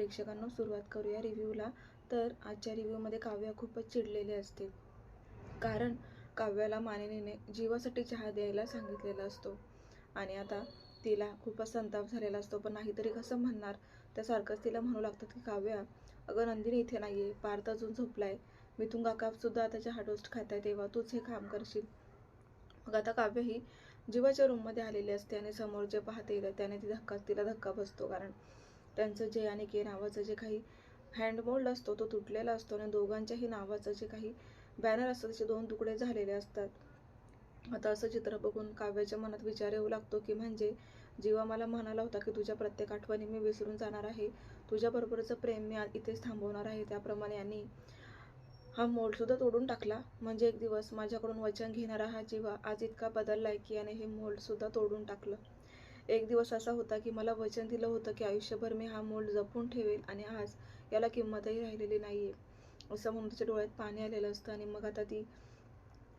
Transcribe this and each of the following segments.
प्रेक्षकांना सुरुवात करूया रिव्ह्यूला तर आजच्या रिव्ह्यूमध्ये काव्या खूपच चिडलेले असते कारण काव्याला मानिनीने जीवासाठी चहा द्यायला सांगितलेला असतो. आणि आता तिला खूपच संताप झालेला असतो. पण नाहीतरी कसं म्हणणार? त्यासारखंच तिला म्हणू लागतात की काव्या अगं नंदिनी इथे नाही आहे पार्थ अजून झोपलाय. मिथुन काकासुद्धा आता चहा टोस्ट खात आहे तेव्हा तूच हे काम करशील. मग आता काव्य ही जीवाच्या रूममध्ये आलेली असते आणि समोर जे पाहते त्याने ती धक्का तिला धक्का बसतो. कारण त्यांचं जे आणि के नावाचं जे काही हँडमोल्ड असतो तो तुटलेला असतो आणि दोघांच्याही नावाचं जे काही बॅनर असतं त्याचे दोन तुकडे झालेले असतात. आता असं चित्र बघून काव्याच्या मनात विचार येऊ लागतो की म्हणजे जीवा मला म्हणाला होता की तुझ्या प्रत्येक आठवणी मी विसरून जाणार आहे. तुझ्याबरोबरचं प्रेम मी इथेच थांबवणार आहे. त्याप्रमाणे यांनी हा मोल्डसुद्धा तोडून टाकला. म्हणजे एक दिवस माझ्याकडून वचन घेणारा हा जीवा आज इतका बदलला आहे की याने हे मोल्डसुद्धा तोडून टाकलं. एक दिवस असा होता की मला वचन दिलं होतं की आयुष्यभर मी हा मोल्ड जपून ठेवेल आणि आज याला किंमतही राहिलेली नाही आहे असं म्हणून तिच्या डोळ्यात पाणी आलेलं असतं आणि मग आता ती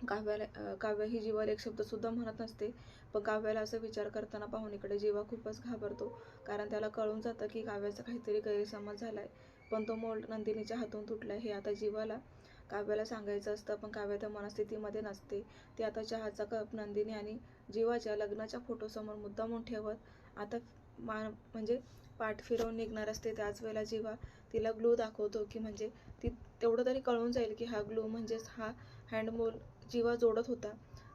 काव्याला काव्या काव्य ही जीवाला एक शब्दसुद्धा म्हणत नसते. पण काव्याला असं विचार करताना पाहुणीकडे जीवा खूपच घाबरतो. कारण त्याला कळून जातं की काव्याचा काहीतरी गैरसमज झाला आहे पण तो मोल्ड नंदिनीच्या हातून तुटला हे आता जीवाला काव्याला सांगायचं असतं पण काव्य त्या मनस्थितीमध्ये नसते. ती आता चहाचा कप नंदिनी आणि जीवाच्या लग्नाच्या फोटोसमोर मुद्दामून ठेवत आता मा म्हणजे पाठ फिरवून निघणार असते. त्याच वेळेला जीवा तिला ग्लू दाखवतो की म्हणजे ती तेवढं तरी कळून जाईल की हा ग्लू म्हणजेच हा हँडमोल जीवा जोडत होता.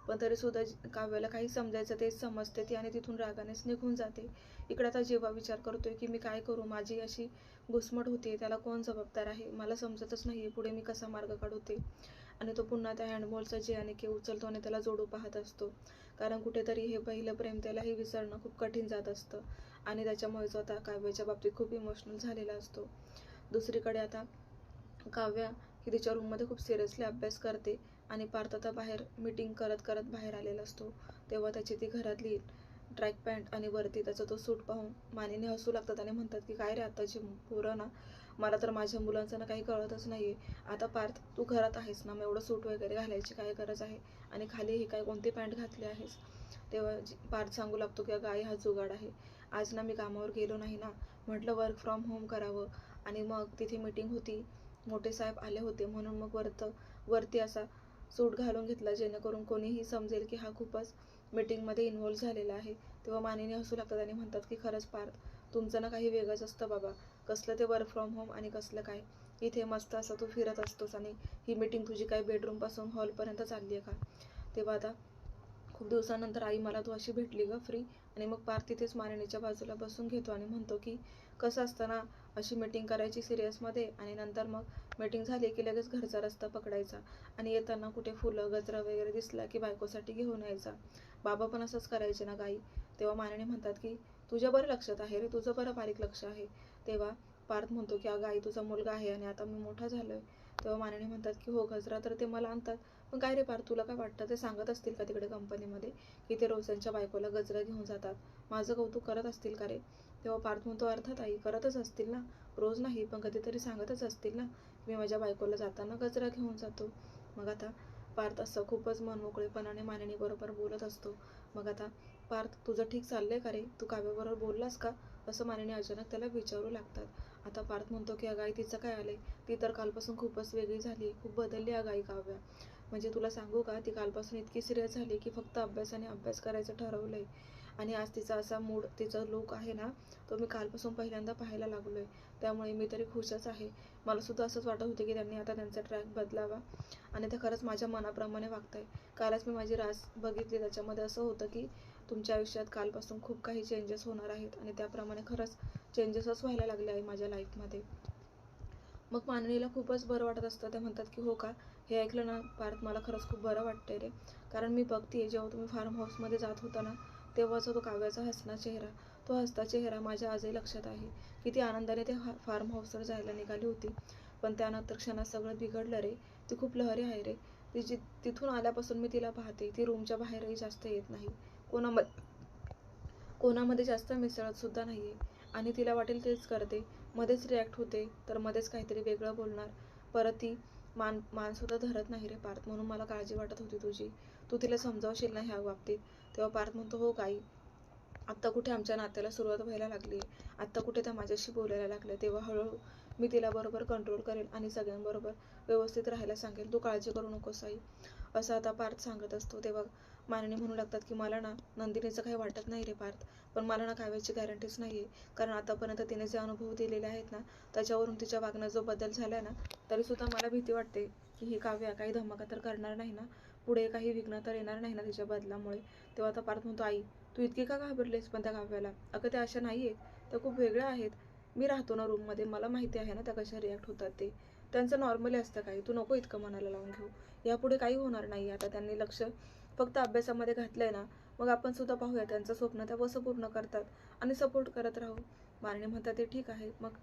पण तरीसुद्धा काव्याला काही समजायचं तेच समजते ती आणि तिथून रागानेच निघून जाते. इकडे आता जेव्हा विचार करतोय की मी काय करू माझी अशी घुसमट होते त्याला कोण जबाबदार आहे? मला समजतच नाही पुढे मी कसा मार्ग काढवते आणि तो पुन्हा त्या हँडबॉलचा जे आणि की उचलतो आणि त्याला जोडू पाहत असतो. कारण कुठेतरी हे पहिलं प्रेम त्यालाही विसरणं खूप कठीण जात असतं. आणि त्याच्यामुळे तो आता काव्याच्या बाबतीत खूप इमोशनल झालेला असतो. दुसरीकडे आता काव्या ही तिच्या रूममध्ये खूप सिरियसली अभ्यास करते. आणि पार्थ आता बाहेर मीटिंग करत करत बाहेर आलेला असतो. तेव्हा त्याची ती घरातली ट्रॅक पॅन्ट आणि वरती त्याचा तो सूट पाहून मानेने हसू लागतात आणि म्हणतात की काय रे आताची पोरं ना मला तर माझ्या मुलांचं ना काही कळतच नाही आहे आता पार्थ तू घरात आहेस ना मग एवढं सूट वगैरे घालायची काय गरज आहे? आणि खाली ही काय कोणती पॅन्ट घातली आहेस? तेव्हा जी- पार्थ सांगू लागतो की अगं आई हा जुगाड आहे. आज ना मी कामावर गेलो नाही ना म्हटलं वर्क फ्रॉम होम करावं. आणि मग तिथे मीटिंग होती. मोठे साहेब आले होते म्हणून मग वरत वरती असा सूट घालून घेतला जेणेकरून कोणीही समजेल की हा खूपच मीटिंगमध्ये इन्व्हॉल्व झालेला आहे. तेव्हा मानेने हसू लागतात आणि म्हणतात की खरंच पार्थ तुमचं ना काही वेगळंच असतं बाबा. कसलं ते वर्क फ्रॉम होम आणि कसलं काय? इथे मस्त असं तू फिरत असतोस आणि ही मीटिंग तुझी काय बेडरूमपासून हॉलपर्यंत चालली आहे का? तेव्हा आता खूप दिवसानंतर आई मला तू अशी भेटली ग फ्री आणि मग पार तिथेच मारणीच्या बाजूला बसून घेतो आणि म्हणतो की कसं असतं ना अशी मीटिंग करायची सिरियसमध्ये आणि नंतर मग मीटिंग झाली की लगेच घरचा रस्ता पकडायचा. आणि येताना कुठे फुलं गजरा वगैरे दिसला की बायकोसाठी घेऊन यायचा. बाबा पण असंच करायचे ना गाई. तेव्हा मानणी म्हणतात की तुझ्या बरं लक्षात आहे रे तुझं बरं बारीक लक्ष आहे. तेव्हा पार्थ म्हणतो की अगं आई तुझा मुलगा आहे आणि आता मी मोठा झालोय. तेव्हा मानणी म्हणतात की हो गजरा तर ते मला आणतात. पण काय रे पार्थ तुला काय वाटतं? ते सांगत असतील का तिकडे कंपनीमध्ये की ते रोज त्यांच्या बायकोला गजरा घेऊन जातात. माझं कौतुक करत असतील का रे? तेव्हा पार्थ म्हणतो अर्थात आई करतच असतील ना? रोज नाही पण कधीतरी सांगतच असतील ना? मी माझ्या बायकोला जाताना गजरा घेऊन जातो. मग आता पार्थ असं खूपच मनमोकळेपणाने मानणी बरोबर बोलत असतो. मग आता पार्थ तुझं ठीक चाललंय का रे? तू काव्याबरोबर बोललास का? असं माननी अचानक त्याला विचारू लागतात. आता पार्थ म्हणतो की अगाई तिचं काय आलंय? ती तर कालपासून खूपच वेगळी झाली खूप बदलली अगाई काव्या. म्हणजे तुला सांगू का ती कालपासून इतकी सिरियस झाली की फक्त अभ्यासाने अभ्यास करायचं ठरवलंय. आणि आज तिचा असा मूड तिचा लुक आहे ना तो मी कालपासून पहिल्यांदा पाहायला लागलो आहे त्यामुळे मी तरी खुशच आहे. मला सुद्धा असंच वाटत होतं की त्यांनी आता त्यांचा ट्रॅक बदलावा. आणि ते खरंच माझ्या मनाप्रमाणे वागत आहे कालच मी माझी रास बघितली. त्याच्यामध्ये असं होतं की तुमच्या आयुष्यात कालपासून खूप काही चेंजेस होणार आहेत. आणि त्याप्रमाणे खरंच चेंजेसच व्हायला लागले आहे माझ्या लाईफमध्ये मग माननीला खूपच बरं वाटत असतं. ते म्हणतात की हो का? हे ऐकलं ना पार्थ मला खरंच खूप बरं वाटतंय रे. कारण मी बघते जेव्हा तुम्ही फार्म हाऊसमध्ये जात होता ना तेव्हाचा तो काव्याचा हसना चेहरा तो हसता चेहरा माझ्या आजही लक्षात आहे. किती आनंदाने ते फार्म हाऊसवर जायला निघाली होती. पण त्यानंतर क्षणात सगळं बिघडलं रे. ती खूप लहरी आहे रे. ती जी तिथून आल्यापासून मी तिला पाहते. ती रूमच्या बाहेरही जास्त येत नाही. कोणामध्ये कोणामध्ये जास्त मिसळत सुद्धा नाहीये. आणि तिला वाटेल तेच करते. मध्येच रिॲक्ट होते तर मध्येच काहीतरी वेगळं बोलणार. परत ती मान मानसुद्धा धरत नाही रे पार्थ म्हणून मला काळजी वाटत होती तुझी. तू तिला समजावशील ना ह्या बाबतीत? तेव्हा पार्थ म्हणतो हो काही आत्ता कुठे आमच्या नात्याला सुरुवात व्हायला लागली? आहे आत्ता कुठे त्या माझ्याशी बोलायला लागल्या? तेव्हा हळूहळू मी तिला बरोबर कंट्रोल करेल आणि सगळ्यांबरोबर व्यवस्थित राहायला सांगेल तू काळजी करू नकोस आई असं आता पार्थ सांगत असतो. तेव्हा माननी म्हणू लागतात की मला ना नंदिनीचं काही वाटत नाही रे पार्थ पण मला ना काव्याची गॅरंटीच नाही आहे कारण आतापर्यंत तिने जे अनुभव दिलेले आहेत ना त्याच्यावरून तिच्या वागण्यात जो बदल झाला ना तरीसुद्धा मला भीती वाटते की ही काव्या काही धमाका तर करणार नाही ना. पुढे काही विघ्न तर येणार नाही ना तिच्या बदलामुळे. तेव्हा आता पार्थ म्हणतो आई तू इतकी का घाबरलीस पण त्या काव्याला? अगं त्या अशा नाही आहेत त्या खूप वेगळ्या आहेत. मी राहतो ना रूममध्ये. मला माहिती आहे ना त्या कशा रिॲक्ट होतात ते. त्यांचं नॉर्मली असतं काही. तू नको इतकं मनाला लावून घेऊ. यापुढे काही होणार नाही. आता त्यांनी लक्ष फक्त अभ्यासामध्ये घातलंय ना मग आपण सुद्धा पाहूया. त्यांचं स्वप्न त्या कसं पूर्ण करतात आणि सपोर्ट करत राहू. मारणे म्हणतात ते ठीक आहे. मग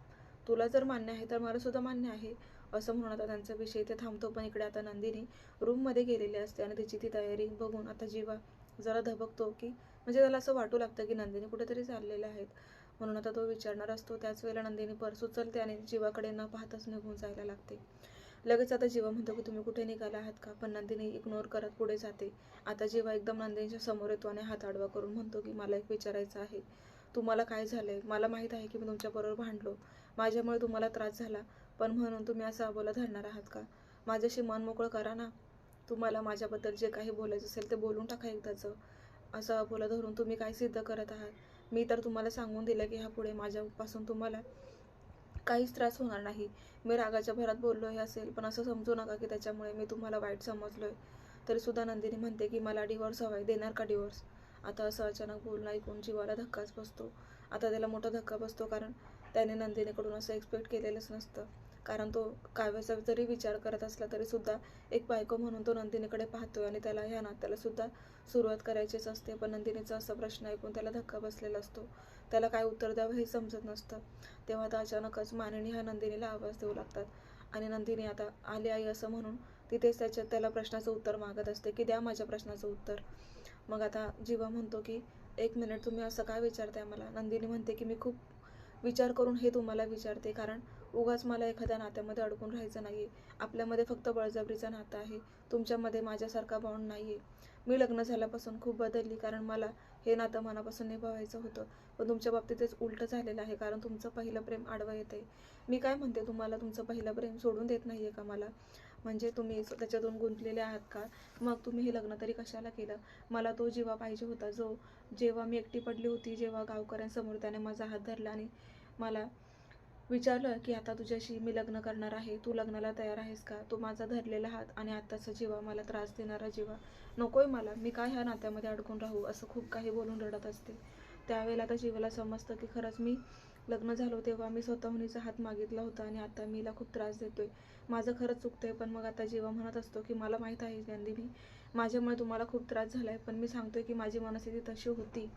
तुला जर मान्य आहे तर मला सुद्धा मान्य आहे. असं म्हणून आता त्यांचा विषय इथे थांबतो पण इकडे आता नंदिनी रूममध्ये गेलेली असते आणि तिची ती तयारी बघून आता जीवा जरा धबकतो की म्हणजे त्याला असं वाटू लागतं की नंदिनी कुठेतरी चाललेल्या आहेत. म्हणून आता तो विचारणार असतो त्याच वेळेला नंदिनी पर्स उचलते आणि जीवाकडे न पाहताच निघून जायला लागते. लगेच आता जीवा म्हणतो की तुम्ही कुठे निघाला आहात का? पण नंदिनी इग्नोर करत पुढे जाते. आता जीवा एकदम नंदिनीच्या समोर येतो आणि हात आडवा करून म्हणतो की मला एक विचारायचं आहे. तुम्हाला काय झालंय? मला माहीत आहे की मी तुमच्याबरोबर भांडलो. माझ्यामुळे तुम्हाला त्रास झाला. पण म्हणून तुम्ही असं अबोला धरणार आहात का? माझ्याशी मन मोकळं करा ना. तुम्हाला माझ्याबद्दल जे काही बोलायचं असेल ते बोलून टाका एकदाचं. असं अबोला धरून तुम्ही काय सिद्ध करत आहात? मी तर तुम्हाला सांगून दिलं की ह्यापुढे माझ्यापासून तुम्हाला काहीच त्रास होणार नाही. मी रागाच्या भरात बोललो हे असेल पण असं समजू नका की त्याच्यामुळे मी तुम्हाला वाईट समजलोय. तरी सुद्धा नंदिनी म्हणते की मला डिवोर्स हवाय. देणार का डिवोर्स आता असं अचानक बोलणं ऐकून जीवाला धक्काच बसतो. आता त्याला मोठा धक्का बसतो कारण त्याने नंदिनीकडून असं एक्सपेक्ट केलेलंच नसतं. कारण तो काव्याचा जरी विचार करत असला तरी सुद्धा एक बायको म्हणून तो नंदिनीकडे पाहतोय आणि त्याला ह्या नात्याला सुद्धा सुरुवात करायचीच असते. पण नंदिनीचा असा प्रश्न ऐकून त्याला धक्का बसलेला असतो. त्याला काय उत्तर द्यावं हे समजत नसतं. तेव्हा आता अचानकच मानिनी ह्या नंदिनीला आवाज देऊ लागतात. आणि नंदिनी आता आली आई असं म्हणून तिथेच त्याच्या त्याला प्रश्नाचं उत्तर मागत असते की द्या माझ्या प्रश्नाचं उत्तर. मग आता जीवा म्हणतो की एक मिनिट तुम्ही असं काय विचारताय मला? नंदिनी म्हणते की मी खूप विचार करून हे तुम्हाला विचारते कारण उगाच मला एखाद्या नात्यामध्ये अडकून राहायचं नाही आहे आपल्यामध्ये फक्त बळजबरीचं नातं आहे. तुमच्यामध्ये माझ्यासारखा बॉन्ड नाही आहे मी लग्न झाल्यापासून खूप बदलली कारण मला हे नातं मनापासून निभावायचं होतं. पण तुमच्या बाबतीतच उलटं झालेलं आहे कारण तुमचं पहिलं प्रेम आडवं येत आहे मी काय म्हणते तुम्हाला? तुमचं पहिलं प्रेम सोडून देत नाही आहे का मला? म्हणजे तुम्ही त्याच्यातून गुंतलेले आहात का? मग तुम्ही हे लग्न तरी कशाला केलं? मला तो जीवा पाहिजे होता जो जेव्हा मी एकटी पडली होती जेव्हा गावकऱ्यांसमोर त्याने माझा हात धरला आणि मला विचारलं की आता तुझ्याशी मी लग्न करणार आहे तू लग्नाला तयार आहेस का? तू माझा धरलेला हात आणि आत्ताचा जीवा मला त्रास देणारा जीवा. नकोय मला मी काय ह्या नात्यामध्ये अडकून राहू? असं खूप काही बोलून रडत असते. त्यावेळेला आता जीवाला समजतं की खरंच मी लग्न झालो तेव्हा मी स्वतःहुनीचा हात मागितला होता आणि आता मीला खूप त्रास देतोय. माझं खरंच चुकतंय पण मग आता जीवा म्हणत असतो की मला माहीत आहे नंदिनी माझ्यामुळे तुम्हाला खूप त्रास झाला आहे पण मी सांगतोय की माझी मनस्थिती तशी होती.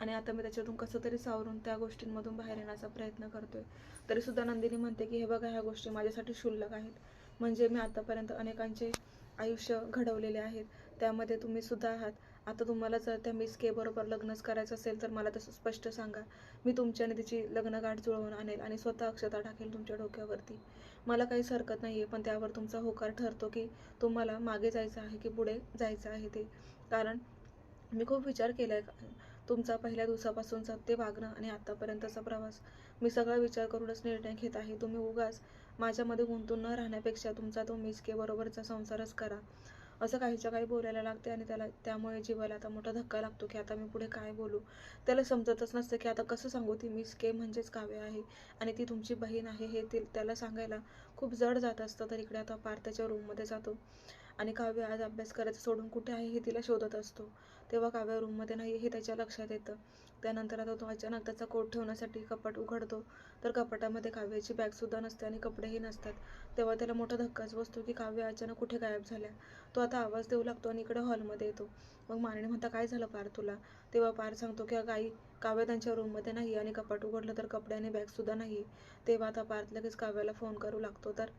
आणि आता मी त्याच्यातून कसं तरी सावरून त्या गोष्टींमधून बाहेर येण्याचा प्रयत्न करतोय. तरीसुद्धा नंदिनी म्हणते की हे बघा ह्या गोष्टी माझ्यासाठी क्षुल्लक आहेत. म्हणजे मी आतापर्यंत अनेकांचे आयुष्य घडवलेले आहेत. त्यामध्ये तुम्ही सुद्धा आहात. आता तुम्हाला जर त्या मिस के बरोबर लग्नच करायचं असेल तर मला तसं स्पष्ट सांगा. मी तुमच्याने तिची तिची लग्नगाठ जुळवून आणेल आणि स्वतः अक्षता टाकेल तुमच्या डोक्यावरती. मला काहीच हरकत नाही आहे पण त्यावर तुमचा होकार ठरतो की तुम्हाला मागे जायचं आहे की पुढे जायचं आहे ते. कारण मी खूप विचार केला आहे तुमचा पहिल्या दिवसापासूनचा ते वागणं आणि आत्तापर्यंतचा प्रवास. मी सगळा विचार करूनच निर्णय घेत आहे. तुम्ही उगाच माझ्यामध्ये गुंतून न राहण्यापेक्षा तुमचा तो मिस के बरोबरचा संसारच करा. असं काहीच्या काही बोलायला लागते आणि त्याला त्यामुळे जीवाला आता मोठा धक्का लागतो की आता मी पुढे काय बोलू? त्याला समजतच नसतं की आता कसं सांगू ती मिस के म्हणजेच काव्य आहे आणि ती तुमची बहीण आहे हे ते त्याला सांगायला खूप जड जात असतं. तर इकडे आता पार त्याच्या रूममध्ये जातो आणि काव्य आज अभ्यास करायचं सोडून कुठे आहे हे तिला शोधत असतो. तेव्हा काव्या रूममध्ये नाही हे त्याच्या लक्षात येतं. त्यानंतर आता तो अचानक त्याचा कोट ठेवण्यासाठी कपाट उघडतो. तर कपाटामध्ये काव्याची बॅगसुद्धा नसते आणि कपडेही नसतात. तेव्हा त्याला मोठा धक्काच बसतो की काव्य अचानक कुठे गायब झाल्या. तो आता आवाज देऊ लागतो आणि इकडे हॉलमध्ये येतो. मग मारणी म्हणता काय झालं पार तुला? तेव्हा पार सांगतो की गाई काव्य त्यांच्या रूममध्ये नाही आणि कपाट उघडलं तर कपडे आणि बॅगसुद्धा नाही. तेव्हा आता पार लगेच काव्याला फोन करू लागतो. तर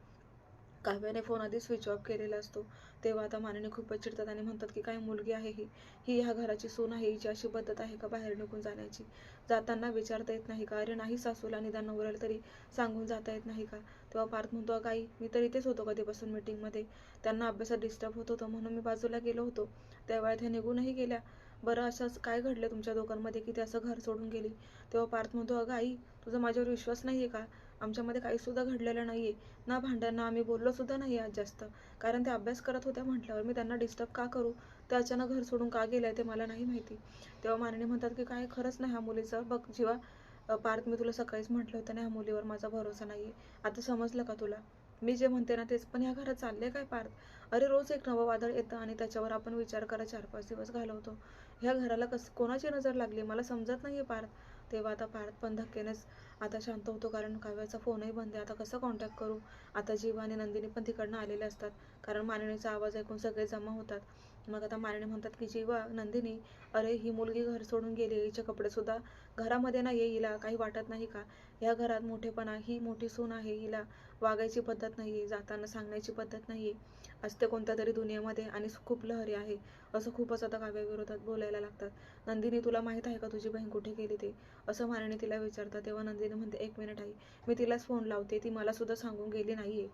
काव्याने फोन आधी स्विच ऑफ केलेला असतो. तेव्हा आता मानेने खूपच चिडतात आणि म्हणतात की काय मुलगी आहे ही. ही ह्या घराची सून आहे. हिची अशी पद्धत आहे का बाहेर निघून जाण्याची? जाताना विचारता येत नाही का? अरे नाही सासूला निदान नवऱ्याला तरी सांगून जाता येत नाही का? तेव्हा पार्थ म्हणतो गाई मी तर इथेच होतो कधीपासून मीटिंगमध्ये त्यांना अभ्यासात डिस्टर्ब होत होतं म्हणून मी बाजूला गेलो होतो. त्यावेळेत ह्या निघूनही गेल्या. बरं असंच काय घडलं तुमच्या दोघांमध्ये की ते असं घर सोडून गेली? तेव्हा पार्थ म्हणतो अगं आई तुझा माझ्यावर विश्वास नाही आहे का? आमच्यामध्ये काहीसुद्धा घडलेलं नाही आहे ना भांड्यांना आम्ही बोललो सुद्धा नाही आज जास्त. कारण ते अभ्यास करत होत्या म्हटल्यावर मी त्यांना डिस्टर्ब का करू? ते अचानक घर सोडून का गेलं ते मला नाही माहिती. तेव्हा माननी म्हणतात की काय खरंच नाही ह्या मुलीचं. बघ जेव्हा पार्थ मी तुला सकाळीच म्हटलं होतं ना ह्या मुलीवर माझा भरोसा नाही आहे आता समजलं का तुला? मी जे म्हणते ना तेच. पण ह्या घरात चालले काय पार्थ? अरे रोज एक नवं वादळ येतं आणि त्याच्यावर आपण विचार करा चार पाच दिवस घालवतो. ह्या घराला कस कोणाची नजर लागली? मला समजत नाहीये पार्थ. तेव्हा आता पार्थ पण धक्क्यानेच आता शांत होतो कारण काव्याचा फोनही बंद आहे. आता कसं कॉन्टॅक्ट करू? आता जीवा आणि नंदिनी पण तिकडनं आलेले असतात. कारण मानिनीचा आवाज ऐकून सगळे जमा होतात. मग आता मानिनी म्हणतात की जीवा नंदिनी अरे ही मुलगी घर सोडून गेली हिचे कपडे सुद्धा घरामध्ये ना आहे हिला. काही वाटत नाही का? या घरात मोठेपणा ही मोठी सून आहे. हिला वागायची पद्धत नाही आहे जाताना सांगण्याची पद्धत नाही आहे असते कोणत्या तरी दुनियेमध्ये आणि खूप लहरी आहे. असं खूपच आता काव्याविरोधात बोलायला लागतात. नंदिनी तुला माहीत आहे का तुझी बहीण कुठे गेली ते? असं मानिनी तिला विचारतात. तेव्हा नंदिनी म्हणते एक मिनिट आई. मी तिलाच फोन लावते. ती मला सुद्धा सांगून गेली नाहीये.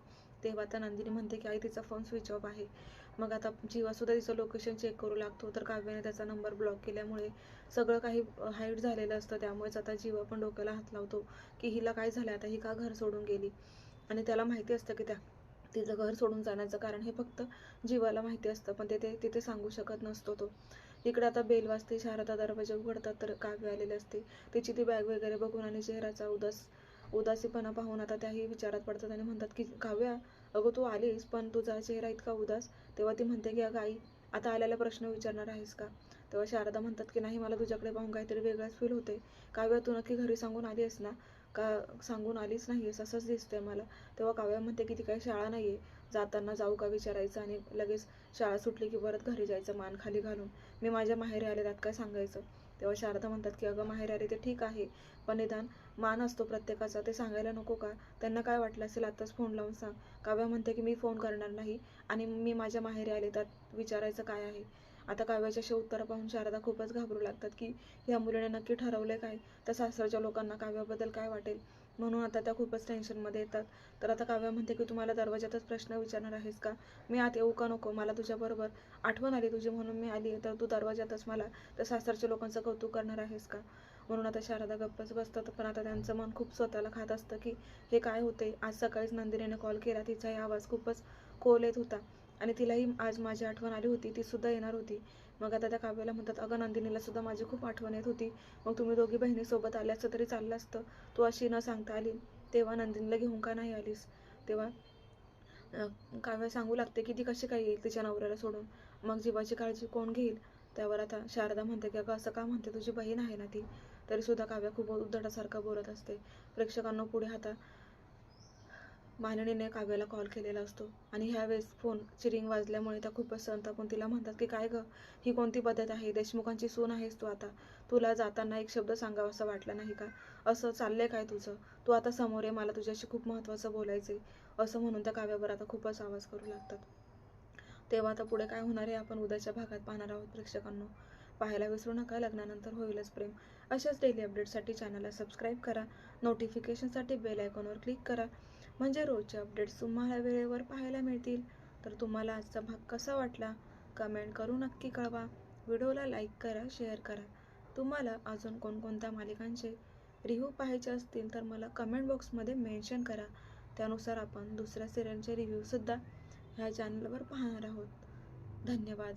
तेव्हा आता नंदिनी म्हणते की आई तिचा फोन स्विच ऑफ आहे. मग आता जीवा सुद्धा तिचं लोकेशन चेक करू लागतो. तर काव्याने त्याचा नंबर ब्लॉक केल्यामुळे सगळं काही हाईट झालेलं असतं. त्यामुळेच आता जीवा पण डोक्याला हात लावतो की हिला काय झालं आता ही का घर सोडून गेली? आणि त्याला माहिती असतं की त्या तिचं घर सोडून जाण्याचं कारण हे फक्त जीवाला माहिती असतं पण ते ते तिथे सांगू शकत नसतो तो. इकडे आता बेल वाजते शारदा दरवाजा उघडतात तर काव्य आलेले असते. तिची ती बॅग वगैरे बघून आणि चेहऱ्याचा उदास उदासीपणा पाहून आता त्याही विचारात पडतात आणि म्हणतात की काव्या अगं तू आलीस पण तुझा चेहरा इतका उदास. तेव्हा ती म्हणते की अगं आई आता आलेला प्रश्न विचारणार आहेस का? तेव्हा शारदा म्हणतात की नाही मला तुझ्याकडे पाहून काहीतरी वेगळंच फील होते काव्या तू नक्की घरी सांगून आली आहेस ना? का सांगून आलीच नाही आहेस असंच दिसतंय मला. तेव्हा काव्या म्हणते की ती काही शाळा नाही आहे जाताना जाऊ का विचारायचं आणि लगेच शाळा सुटली की परत घरी जायचं मान खाली घालून. मी माझ्या माहेरी आले त्यात काय सांगायचं? तेव्हा शारदा म्हणतात की अगं माहेरी आले ते ठीक आहे पण निदान मान असतो प्रत्येकाचा ते सांगायला नको का? त्यांना काय वाटलं असेल आत्ताच फोन लावून सांग. काव्या म्हणते की मी फोन करणार नाही आणि मी माझ्या माहेरी आले त्यात विचारायचं काय आहे? आता काव्याच्या अशी उत्तरं पाहून शारदा खूपच घाबरू लागतात की ह्या मुलीने नक्की ठरवले काय? तर सासरच्या लोकांना काव्याबद्दल काय वाटेल? म्हणून आता त्या खूपच टेन्शनमध्ये येतात. तर आता काव्या म्हणते की तुम्हाला दरवाजातच प्रश्न विचारणार आहेस का? मी आत येऊ का नको? मला तुझ्याबरोबर आठवण आली तुझी म्हणून मी आली तर तू दरवाजातच मला तर सासरच्या लोकांचं कौतुक करणार आहेस का? म्हणून आता शारदा गप्पच बसतात. पण आता त्यांचं मन खूप स्वतःला खात असतं की हे काय होते आज सकाळीच नंदिनीने कॉल केला. तिचाही आवाज खूपच खोल येत होता. आणि तिलाही आज माझी आठवण आली होती ती सुद्धा येणार होती. मग आता त्या काव्याला म्हणतात अगं नंदिनीला सुद्धा माझी खूप आठवण येत होती. मग तुम्ही दोघी बहिणीसोबत आल्या असतं तरी चाललं असतं. तू अशी न सांगता आली. तेव्हा नंदिनीला घेऊन का नाही आलीस? तेव्हा काव्या सांगू लागते की ती कशी काय येईल तिच्या नवऱ्याला सोडून. मग जीवाची काळजी कोण घेईल? त्यावर आता शारदा म्हणते की अगं असं का म्हणते? तुझी बहीण आहे ना ती? तरी सुद्धा काव्या खूप उद्धटासारखं बोलत असते. प्रेक्षकांना पुढे आता माननीने काव्याला कॉल केलेला असतो. आणि ह्यावेळेस फोन चिरिंग वाजल्यामुळे त्या खूपच संतापून तिला म्हणतात की काय गं? ही कोणती पद्धत आहे? देशमुखांची सून आहेस तू आता. तुला जाताना एक शब्द सांगावासा वाटला नाही का? असं चाललंय काय तुझं? तू आता समोर आहे मला तुझ्याशी खूप महत्त्वाचं बोलायचं आहे असं म्हणून त्या काव्यावर आता खूपच आवाज करू लागतात. तेव्हा आता पुढे काय होणार आहे? आपण उद्याच्या भागात पाहणार आहोत प्रेक्षकांनो. पाहायला विसरू नका लग्नानंतर होईलच प्रेम. अशाच डेली अपडेटसाठी चॅनलला सबस्क्राईब करा. नोटिफिकेशनसाठी बेल आयकॉनवर क्लिक करा. म्हणजे रोजचे अपडेट्स तुम्हाला वेळेवर पाहायला मिळतील. तर तुम्हाला आजचा भाग कसा वाटला? कमेंट करू नक्की कळवा. व्हिडिओला लाईक करा शेअर करा. तुम्हाला अजून कोणकोणत्या मालिकांचे रिव्ह्यू पाहायचे असतील तर मला कमेंट बॉक्समध्ये मेन्शन करा. त्यानुसार आपण दुसऱ्या सिरियलचे रिव्ह्यूसुद्धा ह्या चॅनलवर पाहणार आहोत. धन्यवाद.